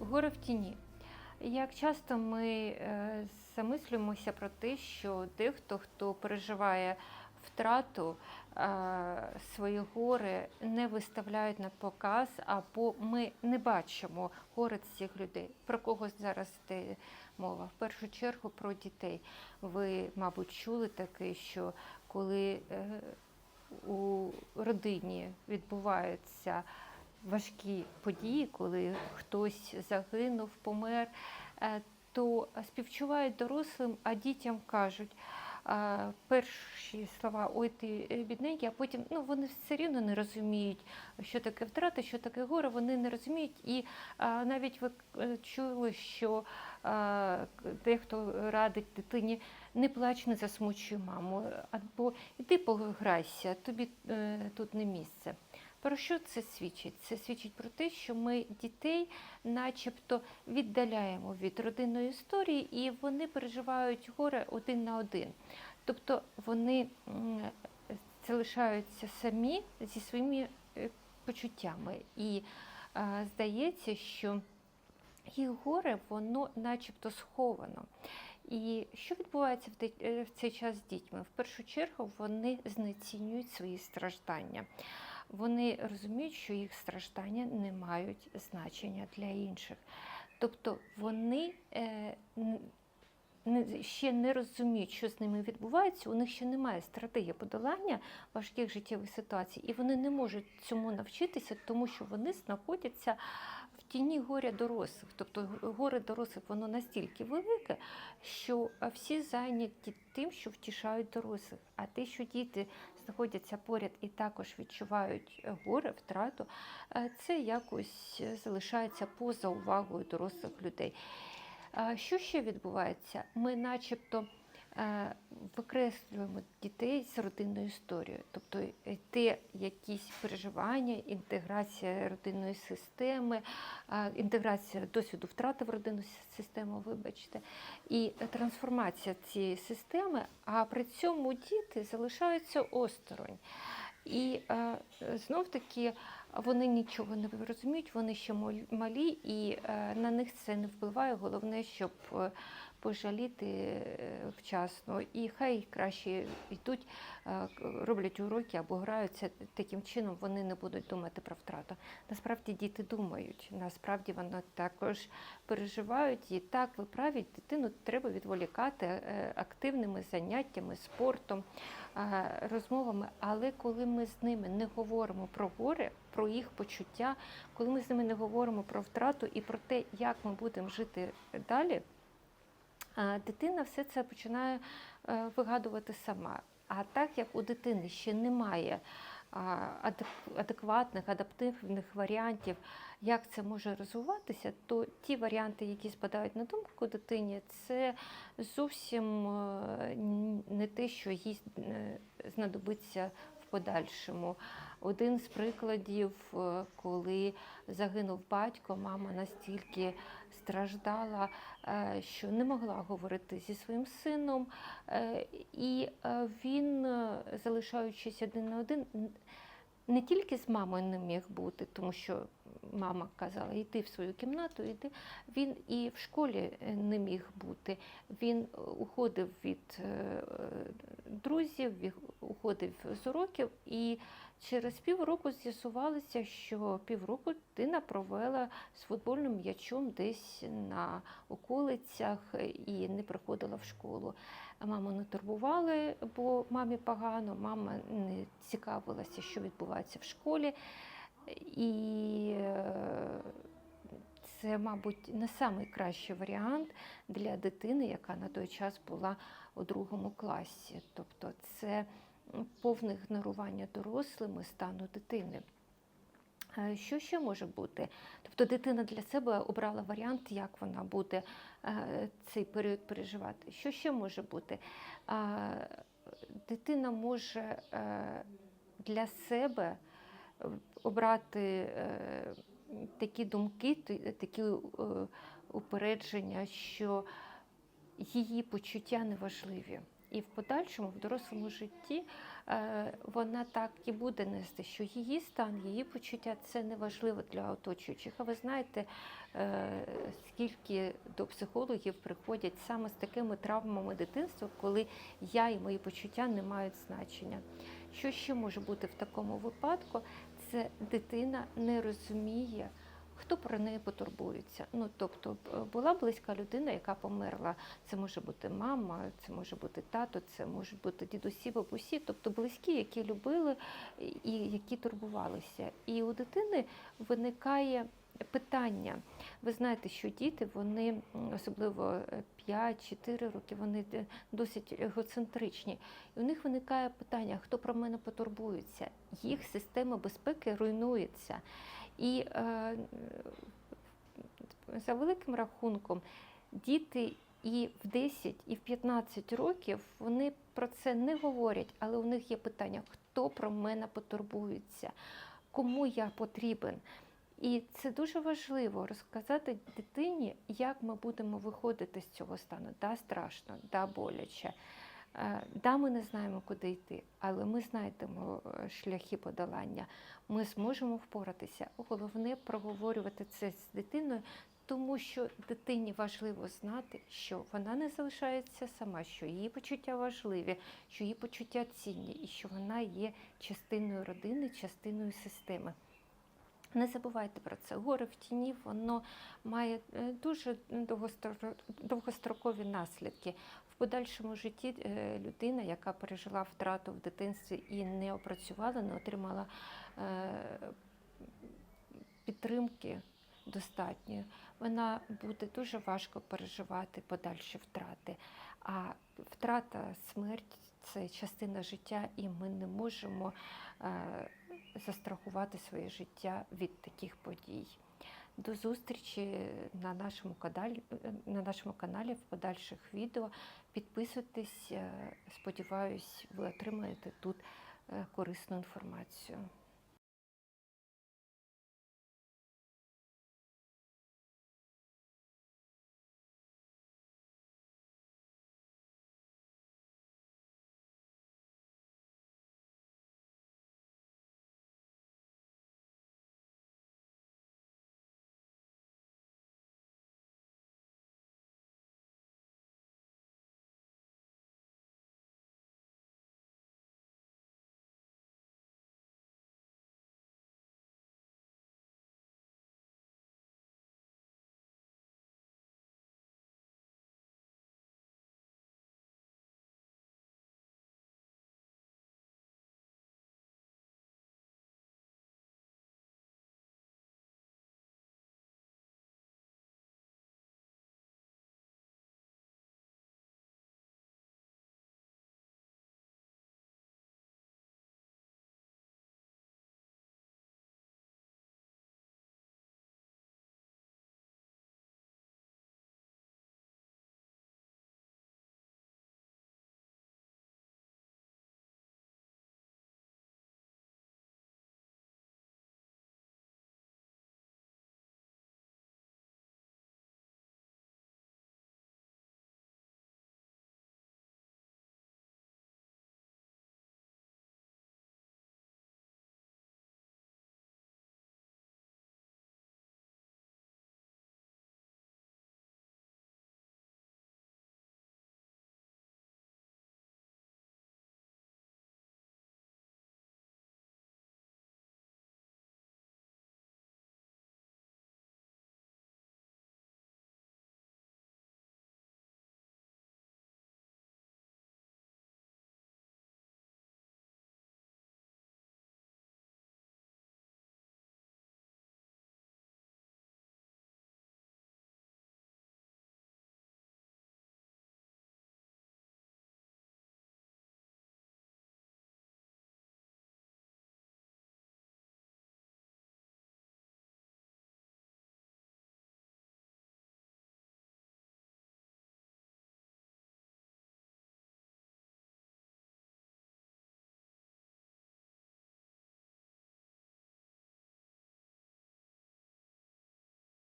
Горе в тіні. Як часто ми е, замислюємося про те, що дехто, хто переживає втрату, е, свої гори не виставляють на показ, або ми не бачимо горе цих людей. Про кого зараз йде мова? В першу чергу про дітей. Ви, мабуть, чули таке, що коли е, у родині відбуваються важкі події, коли хтось загинув, помер, е, то співчувають дорослим, а дітям кажуть. е, Перші слова ой ти е, бідненький, а потім ну вони все рівно не розуміють, що таке втрата, що таке горе. Вони не розуміють. І навіть ви чули, що а, дехто радить дитині не плач, не засмучуй маму, або іди пограйся, тобі е, тут не місце. Про що це свідчить? Це свідчить про те, що ми дітей начебто віддаляємо від родинної історії, і вони переживають горе один на один. Тобто вони залишаються самі зі своїми е, почуттями. І е, здається, що їх горе, воно начебто сховано. І що відбувається е, в цей час з дітьми? В першу чергу вони знецінюють свої страждання. Вони розуміють, що їх страждання не мають значення для інших. Тобто вони е, ще не розуміють, що з ними відбувається, у них ще немає стратегії подолання важких життєвих ситуацій, і вони не можуть цьому навчитися, тому що вони знаходяться тіні горя дорослих. Тобто горе дорослих воно настільки велике, що всі зайняті тим, що втішають дорослих. А те, що діти знаходяться поряд і також відчувають е, горе, втрату, е, це якось е, залишається поза увагою дорослих людей. Що ще відбувається? Ми начебто викреслюємо дітей з родинною історією, тобто йде якісь переживання, інтеграція родинної системи, інтеграція досвіду втрати в родинну систему, вибачте, і трансформація цієї системи, а при цьому діти залишаються осторонь. І е, знов таки вони нічого не розуміють, вони ще малі, і е, на них це не впливає. Головне, щоб е, пожаліти е, вчасно. І хай краще йдуть, роблять уроки або граються таким чином, вони не будуть думати про втрату. Насправді діти думають, насправді вони також переживають. І так, ви праві, дитину треба відволікати активними заняттями, спортом, розмовами. Але коли ми з ними не говоримо про горе, про їх почуття, коли ми з ними не говоримо про втрату і про те, як ми будемо жити далі, дитина все це починає е, вигадувати сама. А так як у дитини ще немає адекватних, адаптивних варіантів, як це може розвиватися, то ті варіанти, які спадають на думку дитині, це зовсім е, не те, що їй е, знадобиться подальшому. Один з прикладів, е, коли загинув батько, мама настільки страждала, е, що не могла говорити зі своїм сином, е, і він, залишаючись один на один, не тільки з мамою не міг бути, тому що мама казала, йди в свою кімнату, йди. Він і в школі не міг бути. Він уходив від друзів, він з уроків, і через півроку з'ясувалося, що півроку дитина провела з футбольним м'ячом десь на околицях і не приходила в школу. Маму не турбували, бо мамі погано, мама не цікавилася, що відбувається в школі. І е, це, мабуть, не найкращий варіант для дитини, яка на той час була у другому класі. Тобто це повне ігнорування дорослими стану дитини. Е, Що ще може бути? Тобто дитина для себе обрала варіант, як вона буде е, цей період переживати. Що ще може бути? Дитина може е, для себе обрати такі думки, такі упередження, що її почуття неважливі. І в подальшому, в дорослому житті, е, вона так і буде нести, що її стан, її почуття це не важливо для оточуючих. А ви знаєте, е, скільки до психологів приходять саме з такими травмами дитинства, коли я і мої почуття не мають значення. Що ще може бути в такому випадку? Це дитина не розуміє. Хто про неї потурбується? Ну тобто була близька людина, яка померла. Це може бути мама, це може бути тато, це може бути дідусі, бабусі, тобто близькі, які любили і які турбувалися. І у дитини виникає питання. Ви знаєте, що діти, вони особливо 5-4 роки, вони досить егоцентричні. І у них виникає питання, хто про мене потурбується. Їх система безпеки руйнується. І е, за великим рахунком, діти і в 10, і в 15 років вони про це не говорять, але у них є питання, хто про мене потурбується, кому я потрібен. І це дуже важливо розказати дитині, як ми будемо виходити з цього стану. Да, страшно, да, боляче. Е, Да, ми не знаємо, куди йти, але ми знайдемо е, шляхи подолання. Ми зможемо впоратися. Головне проговорювати це з дитиною, тому що дитині важливо знати, що вона не залишається сама, що її почуття важливі, що її почуття цінні, і що вона є частиною родини, частиною системи. Не забувайте про це. Горе в тіні воно має е, дуже довгостро- довгострокові наслідки. Подальшому житті е, людина, яка пережила втрату в дитинстві і не опрацювала, не отримала е, підтримки достатньої, вона буде дуже важко переживати подальші втрати. А втрата, смерть це частина життя, і ми не можемо е, застрахувати своє життя від таких подій. До зустрічі на нашому каналі, на нашому каналі в подальших відео. Підписуйтесь. е, Сподіваюсь, ви отримаєте тут е, корисну інформацію.